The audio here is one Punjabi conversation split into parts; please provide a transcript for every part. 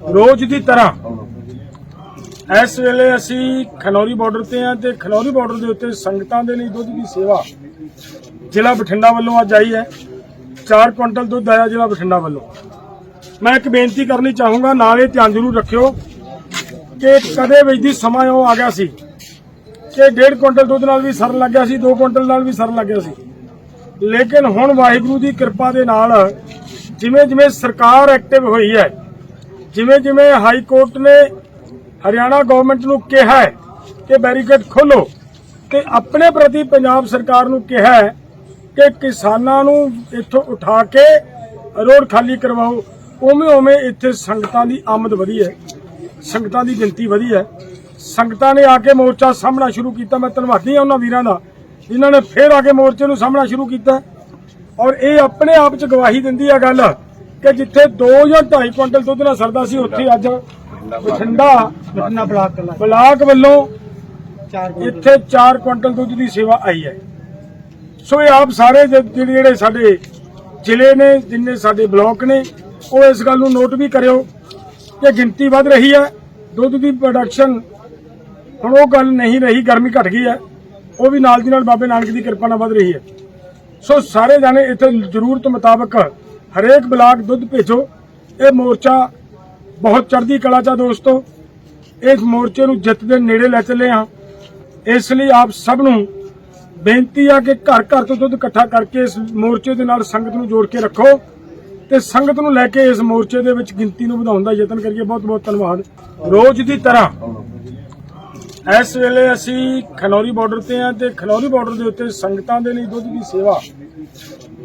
ਰੋਜ਼ ਦੀ ਤਰ੍ਹਾਂ। ਇਸ ਵੇਲੇ ਅਸੀਂ ਖਨੌਰੀ ਬਾਰਡਰ ਤੇ ਆ ਤੇ ਖਨੌਰੀ ਬਾਰਡਰ ਦੇ ਉੱਤੇ ਸੰਗਤਾਂ ਦੇ ਲਈ ਦੁੱਧ ਦੀ ਸੇਵਾ ਜ਼ਿਲ੍ਹਾ ਬਠਿੰਡਾ ਵੱਲੋਂ ਅੱਜ ਆਈ ਹੈ। 4 ਕੁਇੰਟਲ ਦੁੱਧ ਆਇਆ ਜ਼ਿਲ੍ਹਾ ਬਠਿੰਡਾ ਵੱਲੋਂ। ਮੈਂ ਇੱਕ ਬੇਨਤੀ ਕਰਨੀ ਚਾਹੂੰਗਾ, ਨਾਲ ਇਹ ਧਿਆਨ ਜ਼ਰੂਰ ਰੱਖਿਓ ਕਿ ਕਦੇ ਵਿੱਚ ਦੀ ਸਮਾਂ ਉਹ ਆ ਗਿਆ ਸੀ ਕਿ 1.5 ਕੁਇੰਟਲ ਦੁੱਧ ਨਾਲ ਵੀ ਸਰ ਲੱਗਿਆ ਸੀ 2 ਕੁਇੰਟਲ ਨਾਲ ਵੀ ਸਰ ਲੱਗਿਆ ਸੀ। ਲੇਕਿਨ ਹੁਣ ਵਾਹਿਗੁਰੂ ਦੀ ਕਿਰਪਾ ਦੇ ਨਾਲ ਜਿਵੇਂ ਜਿਵੇਂ ਸਰਕਾਰ ਐਕਟਿਵ ਹੋਈ ਹੈ ਜਿਵੇਂ ਜਿਵੇਂ ਹਾਈ ਕੋਰਟ ਨੇ ਹਰਿਆਣਾ ਗਵਰਨਮੈਂਟ ਨੂੰ ਕਿਹਾ ਹੈ ਕਿ ਬੈਰੀਕੇਡ ਖੋਲੋ ਤੇ ਆਪਣੇ ਪ੍ਰਤੀ ਪੰਜਾਬ ਸਰਕਾਰ ਨੂੰ ਕਿਹਾ ਹੈ ਕਿ ਕਿਸਾਨਾਂ ਨੂੰ ਇੱਥੋਂ ਉਠਾ ਕੇ ਰੋਡ ਖਾਲੀ ਕਰਵਾਓ, ਉਵੇਂ ਉਵੇਂ ਇੱਥੇ ਸੰਗਤਾਂ ਦੀ ਆਮਦ ਵਧੀ ਹੈ, ਸੰਗਤਾਂ ਦੀ ਗਿਣਤੀ ਵਧੀ ਹੈ। ਸੰਗਤਾਂ ਨੇ ਆ ਕੇ ਮੋਰਚਾ ਸਾਹਮਣਾ ਸ਼ੁਰੂ ਕੀਤਾ, ਮੈਂ ਧੰਨਵਾਦੀ ਹਾਂ ਉਹਨਾਂ ਵੀਰਾਂ ਦਾ, ਜਿਨ੍ਹਾਂ ਨੇ ਫੇਰ ਆ ਕੇ ਮੋਰਚੇ ਨੂੰ ਸਾਹਮਣਾ ਸ਼ੁਰੂ ਕੀਤਾ। ਔਰ ਇਹ ਆਪਣੇ ਆਪ ਚ ਗਵਾਹੀ ਦਿੰਦੀ ਹੈ ਗੱਲ ਕਿ ਜਿੱਥੇ 2 ਜਾਂ 2.5 ਕੁਇੰਟਲ ਦੁੱਧ ਨਾਲ ਸਰਦਾ ਸੀ ਉੱਥੇ ਅੱਜ ਬਠਿੰਡਾ ਬਟਨਾ ਬਲਾਕ ਬਲਾਕ ਵੱਲੋਂ ਇੱਥੇ 4 ਕੁਇੰਟਲ ਦੁੱਧ ਦੀ ਸੇਵਾ ਆਈ ਹੈ। ਸੋ ਇਹ ਆਪ ਸਾਰੇ ਜਿਹੜੇ ਸਾਡੇ ਜ਼ਿਲ੍ਹੇ ਨੇ ਜਿੰਨੇ ਸਾਡੇ ਬਲਾਕ ਨੇ ਉਹ ਇਸ ਗੱਲ ਨੂੰ ਨੋਟ ਵੀ ਕਰਿਓ ਕਿ ਗਿਣਤੀ ਵੱਧ ਰਹੀ ਹੈ। ਦੁੱਧ ਦੀ ਪ੍ਰੋਡਕਸ਼ਨ ਹੁਣ ਉਹ ਗੱਲ ਨਹੀਂ ਰਹੀ ਗਰਮੀ ਘਟ ਗਈ ਹੈ। ਉਹ ਵੀ ਨਾਲ ਦੀ ਨਾਲ ਬਾਬੇ ਨਾਨਕ ਦੀ ਕਿਰਪਾ ਨਾਲ ਵੱਧ ਰਹੀ ਹੈ। ਸੋ ਸਾਰੇ ਜਾਣੇ ਇੱਥੇ ਜ਼ਰੂਰਤ ਮੁਤਾਬਕ ਹਰੇਕ ਬਲਾਕ ਦੁੱਧ ਭੇਜੋ। ਇਹ ਮੋਰਚਾ ਬਹੁਤ ਚੜ੍ਹਦੀ ਕਲਾ ਚ ਆ ਦੋਸਤੋ। ਇਸ ਮੋਰਚੇ ਨੂੰ ਜਿੱਤ ਦੇ ਨੇੜੇ ਲੈ ਚੱਲੇ ਹਾਂ। ਇਸ ਲਈ ਆਪ ਸਭ ਨੂੰ ਬੇਨਤੀ ਆ ਕਿ ਘਰ ਘਰ ਤੋਂ ਦੁੱਧ ਇਕੱਠਾ ਕਰਕੇ ਇਸ ਮੋਰਚੇ ਦੇ ਨਾਲ ਸੰਗਤ ਨੂੰ ਜੋੜ ਕੇ ਰੱਖੋ ਤੇ ਸੰਗਤ ਨੂੰ ਲੈ ਕੇ ਇਸ ਮੋਰਚੇ ਦੇ ਵਿੱਚ ਗਿਣਤੀ ਨੂੰ ਵਧਾਉਣ ਦਾ ਯਤਨ ਕਰੀਏ। ਬਹੁਤ ਬਹੁਤ ਧੰਨਵਾਦ। ਰੋਜ਼ ਦੀ ਤਰ੍ਹਾਂ ਇਸ ਵੇਲੇ ਅਸੀਂ ਖਨੌਰੀ ਬਾਰਡਰ ਤੇ ਆ ਤੇ ਖਨੌਰੀ ਬਾਰਡਰ ਦੇ ਉੱਤੇ ਸੰਗਤਾਂ ਦੇ ਲਈ ਦੁੱਧ ਦੀ ਸੇਵਾ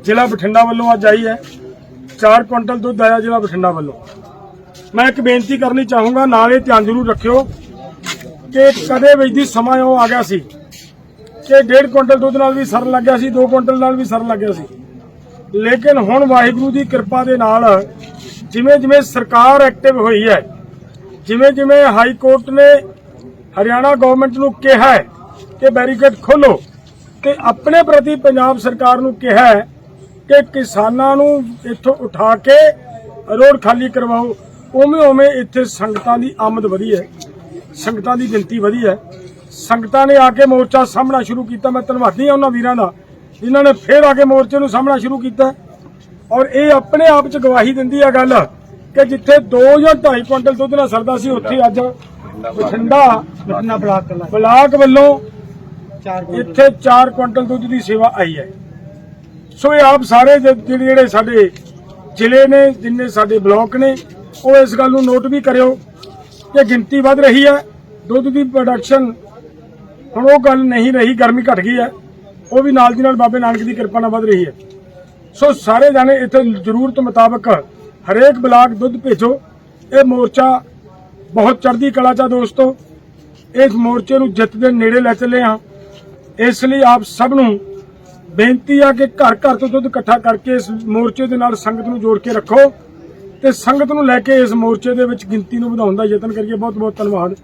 ਜ਼ਿਲ੍ਹਾ ਬਠਿੰਡਾ ਵੱਲੋਂ ਅੱਜ ਆਈ ਹੈ। 4 ਕੁਇੰਟਲ ਦੁੱਧ ਆਇਆ ਜ਼ਿਲ੍ਹਾ ਬਠਿੰਡਾ ਵੱਲੋਂ। ਮੈਂ ਇੱਕ ਬੇਨਤੀ ਕਰਨੀ ਚਾਹੂੰਗਾ, ਨਾਲ ਇਹ ਧਿਆਨ ਜ਼ਰੂਰ ਰੱਖਿਓ ਕਿ ਕਦੇ ਵਿੱਚ ਦੀ ਸਮਾਂ ਉਹ ਆ ਗਿਆ ਸੀ ਕਿ 1.5 ਕੁਇੰਟਲ ਦੁੱਧ ਨਾਲ ਵੀ ਸਰ ਲੱਗਿਆ ਸੀ 2 ਕੁਇੰਟਲ ਨਾਲ ਵੀ ਸਰ ਲੱਗਿਆ ਸੀ। ਲੇਕਿਨ ਹੁਣ ਵਾਹਿਗੁਰੂ ਦੀ ਕਿਰਪਾ ਦੇ ਨਾਲ ਜਿਵੇਂ ਜਿਵੇਂ ਸਰਕਾਰ ਐਕਟਿਵ ਹੋਈ ਹੈ ਜਿਵੇਂ ਜਿਵੇਂ ਹਾਈ ਕੋਰਟ ਨੇ ਹਰਿਆਣਾ ਗਵਰਨਮੈਂਟ ਨੂੰ ਕਿਹਾ ਕਿ ਬੈਰੀਕੇਡ ਖੋਲੋ ਤੇ ਆਪਣੇ ਪ੍ਰਤੀ ਪੰਜਾਬ ਸਰਕਾਰ ਨੂੰ ਕਿਹਾ ਕਿ ਕਿਸਾਨਾਂ ਨੂੰ ਇੱਥੋਂ ਉਠਾ ਕੇ ਰੋਡ ਖਾਲੀ ਕਰਵਾਓ ਉਵੇਂ ਉਵੇਂ ਇੱਥੇ ਸੰਗਤਾਂ ਦੀ ਆਮਦ ਵਧੀ ਹੈ। ਸੰਗਤਾਂ ਦੀ ਗਿਣਤੀ ਵਧੀ ਹੈ। ਸੰਗਤਾਂ ਨੇ ਆ ਕੇ ਮੋਰਚਾ ਸਾਹਮਣਾ ਸ਼ੁਰੂ ਕੀਤਾ। ਮੈਂ ਧੰਨਵਾਦੀ ਹਾਂ ਉਹਨਾਂ ਵੀਰਾਂ ਦਾ ਜਿਨ੍ਹਾਂ ਨੇ ਫੇਰ ਆ ਕੇ ਮੋਰਚੇ ਨੂੰ ਸਾਹਮਣਾ ਸ਼ੁਰੂ ਕੀਤਾ। ਔਰ ਇਹ ਆਪਣੇ ਆਪ ਚ ਗਵਾਹੀ ਦਿੰਦੀ ਹੈ ਗੱਲ ਕਿ ਜਿੱਥੇ 2 ਜਾਂ 2.5 ਕੁਇੰਟਲ ਦੁੱਧ ਨਾਲ ਸਰਦਾ ਸੀ ਉੱਥੇ ਅੱਜ ਬਠਿੰਡਾ ਬਲਾਕ ਬਲਾਕ ਵੱਲੋਂ ਇੱਥੇ 4 ਕੁਇੰਟਲ ਦੁੱਧ ਦੀ ਸੇਵਾ ਆਈ ਹੈ। ਸੋ ਇਹ ਆਪ ਸਾਰੇ ਜ- ਜਿਹੜੇ ਜਿਹੜੇ ਸਾਡੇ ਜ਼ਿਲ੍ਹੇ ਨੇ, ਜਿੰਨੇ ਸਾਡੇ ਬਲਾਕ ਨੇ, ਉਹ ਇਸ ਗੱਲ ਨੂੰ ਨੋਟ ਵੀ ਕਰਿਓ ਕਿ ਗਿਣਤੀ ਵੱਧ ਰਹੀ ਹੈ। ਦੁੱਧ ਦੀ ਪ੍ਰੋਡਕਸ਼ਨ ਹੁਣ ਉਹ ਗੱਲ ਨਹੀਂ ਰਹੀ, ਗਰਮੀ ਘਟ ਗਈ ਹੈ। ਉਹ ਵੀ ਨਾਲ ਦੀ ਨਾਲ ਬਾਬੇ ਨਾਨਕ ਦੀ ਕਿਰਪਾ ਨਾਲ ਵੱਧ ਰਹੀ ਹੈ। ਸੋ ਸਾਰੇ ਜਾਣੇ ਇੱਥੇ ਜ਼ਰੂਰਤ ਮੁਤਾਬਕ ਹਰੇਕ ਬਲਾਕ ਦੁੱਧ ਭੇਜੋ। ਇਹ ਮੋਰਚਾ ਬਹੁਤ ਚੜ੍ਹਦੀ ਕਲਾ ਚ ਆ ਦੋਸਤੋ। ਇਸ ਮੋਰਚੇ ਨੂੰ ਜਿੱਤ ਦੇ ਨੇੜੇ ਲੈ ਚੱਲੇ ਹਾਂ। ਇਸ ਲਈ ਆਪ ਸਭ ਨੂੰ ਬੇਨਤੀ ਆ ਕਿ ਘਰ ਘਰ ਤੋਂ ਦੁੱਧ ਇਕੱਠਾ ਕਰਕੇ ਇਸ ਮੋਰਚੇ ਦੇ ਨਾਲ ਸੰਗਤ ਨੂੰ ਜੋੜ ਕੇ ਰੱਖੋ ਤੇ ਸੰਗਤ ਨੂੰ ਲੈ ਕੇ ਇਸ ਮੋਰਚੇ ਦੇ ਵਿੱਚ ਗਿਣਤੀ ਨੂੰ ਵਧਾਉਣ ਦਾ ਯਤਨ ਕਰੀਏ। ਬਹੁਤ ਬਹੁਤ ਧੰਨਵਾਦ।